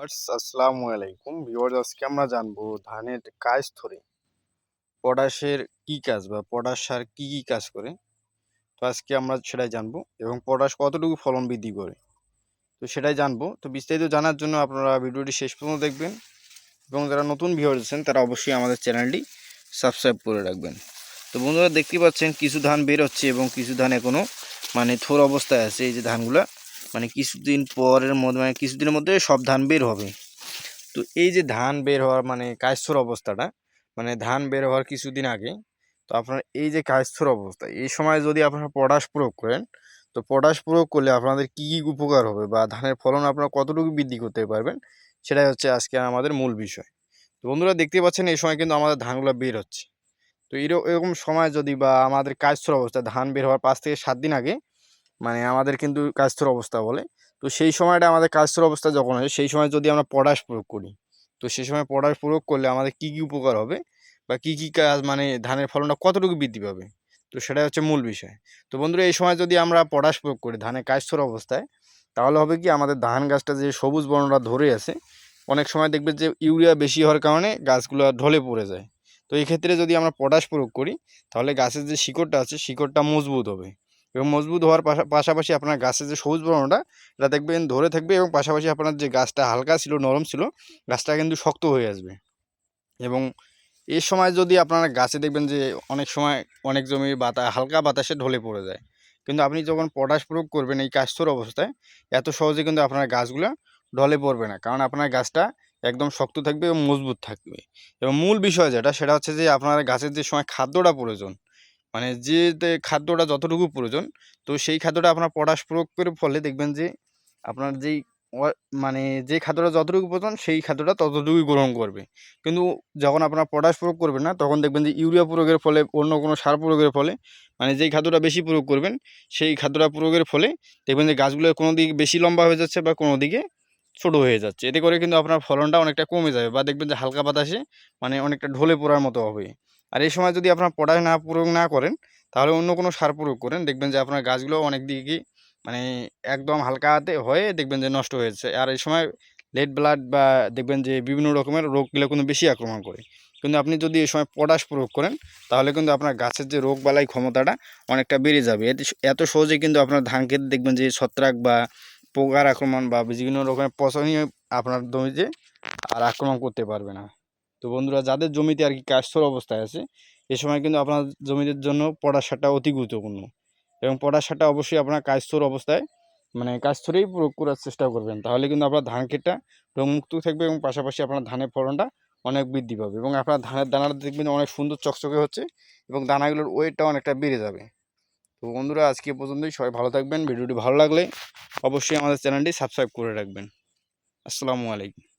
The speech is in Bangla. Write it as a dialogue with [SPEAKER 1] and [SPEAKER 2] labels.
[SPEAKER 1] ভিউয়ার্স, আসসালামু আলাইকুম। ভিউয়ার্স, আজকে আমরা জানব ধানের কাজ ধরে পটাশের কি কাজ বা পটাশ সার কি কি কাজ করে। তো আজকে আমরা সেটাই জানব এবং পটাশ কতটুকু ফলন বৃদ্ধি করে। তো সেটাই জানব। তো বিস্তারিত জানার জন্য আপনারা ভিডিওটি শেষ পর্যন্ত দেখবেন এবং যারা নতুন ভিউয়ার্স আছেন, তারা অবশ্যই আমাদের চ্যানেলটি সাবস্ক্রাইব করে রাখবেন। তো বন্ধুরা, দেখতে পাচ্ছেন কিছু ধান বের হচ্ছে এবং কিছু ধান এখনও মানে থোর অবস্থায় আছে। এই যে ধানগুলা মানে কিছুদিন পরের মধ্যে মানে কিছুদিনের মধ্যে সব ধান বের হবে। তো এই যে ধান বের হওয়ার মানে কায়স্থর অবস্থাটা মানে ধান বের হওয়ার কিছুদিন আগে, তো আপনার এই যে কায়স্থর অবস্থা, এই সময় যদি আপনারা পটাশ প্রয়োগ করেন, তো পটাশ প্রয়োগ করলে আপনাদের কী কী উপকার হবে বা ধানের ফলন আপনারা কতটুকু বৃদ্ধি করতে পারবেন, সেটাই হচ্ছে আজকে আমাদের মূল বিষয়। তো বন্ধুরা দেখতে পাচ্ছেন এই সময় কিন্তু আমাদের ধানগুলো বের হচ্ছে। তো এরকম সময় যদি বা আমাদের কায়স্থর অবস্থা, ধান বের হওয়ার পাঁচ থেকে সাত দিন আগে মানে আমাদের কিন্তু কাজস্থর অবস্থা বলে। তো সেই সময়টা আমাদের কাজস্থর অবস্থা যখন হয় সেই সময় যদি আমরা পটাশ প্রয়োগ করি, তো সেই সময় পটাশ প্রয়োগ করলে আমাদের কী কী উপকার হবে বা কী কী কাজ মানে ধানের ফলনটা কতটুকু বৃদ্ধি পাবে? তো সেটাই হচ্ছে মূল বিষয়। তো বন্ধুরা, এই সময় যদি আমরা পটাশ প্রয়োগ করি ধানের কাজস্থর অবস্থায়, তাহলে হবে কি আমাদের ধান গাছটা যে সবুজ বর্ণটা ধরে আছে, অনেক সময় দেখবে যে ইউরিয়া বেশি হওয়ার কারণে গাছগুলো ঢলে পড়ে যায়। তো এই ক্ষেত্রে যদি আমরা পটাশ প্রয়োগ করি, তাহলে গাছের যে শিকড়টা আছে, শিকড়টা মজবুত হবে। এবং মজবুত হওয়ার পাশাপাশি আপনার গাছের যে সবুজ বর্ণটা এটা দেখবেন ধরে থাকবে এবং পাশাপাশি আপনার যে গাছটা হালকা ছিল, নরম ছিল, গাছটা কিন্তু শক্ত হয়ে আসবে। এবং এই সময় যদি আপনারা গাছে দেখবেন যে অনেক সময় অনেক জমি বাতা, হালকা বাতাসে ঢলে পড়ে যায়। কিন্তু আপনি যখন পটাশ প্রয়োগ করবেন এই কাস্তর অবস্থায়, এত সহজে কিন্তু আপনার গাছগুলো ঢলে পড়বে না। কারণ আপনার গাছটা একদম শক্ত থাকবে এবং মজবুত থাকবে। এবং মূল বিষয় যেটা, সেটা হচ্ছে যে আপনার গাছের যে সময় খাদ্যটা প্রয়োজন মানে যে খাদ্যটা যতটুকু প্রয়োজন, তো সেই খাদ্যটা আপনার পটাশ প্রয়োগ করে ফলে দেখবেন যে আপনার যেই মানে যে খাদ্যটা যতটুকু প্রয়োজন, সেই খাদ্যটা ততটুকুই গ্রহণ করবে। কিন্তু যখন আপনার পটাশ প্রয়োগ করবেন না, তখন দেখবেন যে ইউরিয়া প্রয়োগের ফলে, অন্য কোনো সার প্রয়োগের ফলে মানে যেই খাদ্যটা বেশি প্রয়োগ করবেন, সেই খাদ্যটা প্রয়োগের ফলে দেখবেন যে গাছগুলো কোনো দিকে বেশি লম্বা হয়ে যাচ্ছে বা কোনো দিকে ছোট হয়ে যাচ্ছে। এতে করে কিন্তু আপনার ফলনটা অনেকটা কমে যাবে বা দেখবেন যে হালকা বাতাসে মানে অনেকটা ঢলে পড়ার মতো হবে। আর এই সময় যদি আপনার পটাশ না প্রয়োগ না করেন, তাহলে অন্য কোনো সার প্রয়োগ করেন। দেখবেন যে আপনার গাছগুলো অনেক দিকে মানে একদম হালকা হাতে হয়ে দেখবেন যে নষ্ট হয়েছে। আর এই সময় লেড ব্লাড বা দেখবেন যে বিভিন্ন রকমের রোগগুলো কিন্তু বেশি আক্রমণ করে। কিন্তু আপনি যদি এই সময় পটাশ প্রয়োগ করেন, তাহলে কিন্তু আপনার গাছের যে রোগ বালাই ক্ষমতাটা অনেকটা বেড়ে যাবে। এতে সহজে কিন্তু আপনার ধান ক্ষেত দেখবেন যে ছত্রাক বা পোকার আক্রমণ বা বিভিন্ন রকমের পচনীয় আপনার জমিতে আর আক্রমণ করতে পারবে না। তো বন্ধুরা, যাদের জমিতে আর কি কাস্তর অবস্থায় আছে, এ সময় কিন্তু আপনার জমিদের জন্য পটাশ সারটা অতি গুরুত্বপূর্ণ। এবং পটাশ সারটা অবশ্যই আপনার কাস্তর অবস্থায় মানে কাস্তরেই প্রয়োগ করার চেষ্টা করবেন। তাহলে কিন্তু আপনার ধান ক্ষেতটা রোগমুক্ত থাকবে এবং পাশাপাশি আপনার ধানের ফলনটা অনেক বৃদ্ধি পাবে এবং আপনার ধানের দানাটা দেখবেন অনেক সুন্দর চকচকে হচ্ছে এবং দানাগুলোর ওয়েটটা অনেকটা বেড়ে যাবে। তো বন্ধুরা, আজকে পর্যন্তই। সবাই ভালো থাকবেন। ভিডিওটি ভালো লাগলে অবশ্যই আমাদের চ্যানেলটি সাবস্ক্রাইব করে রাখবেন। আসসালামু আলাইকুম।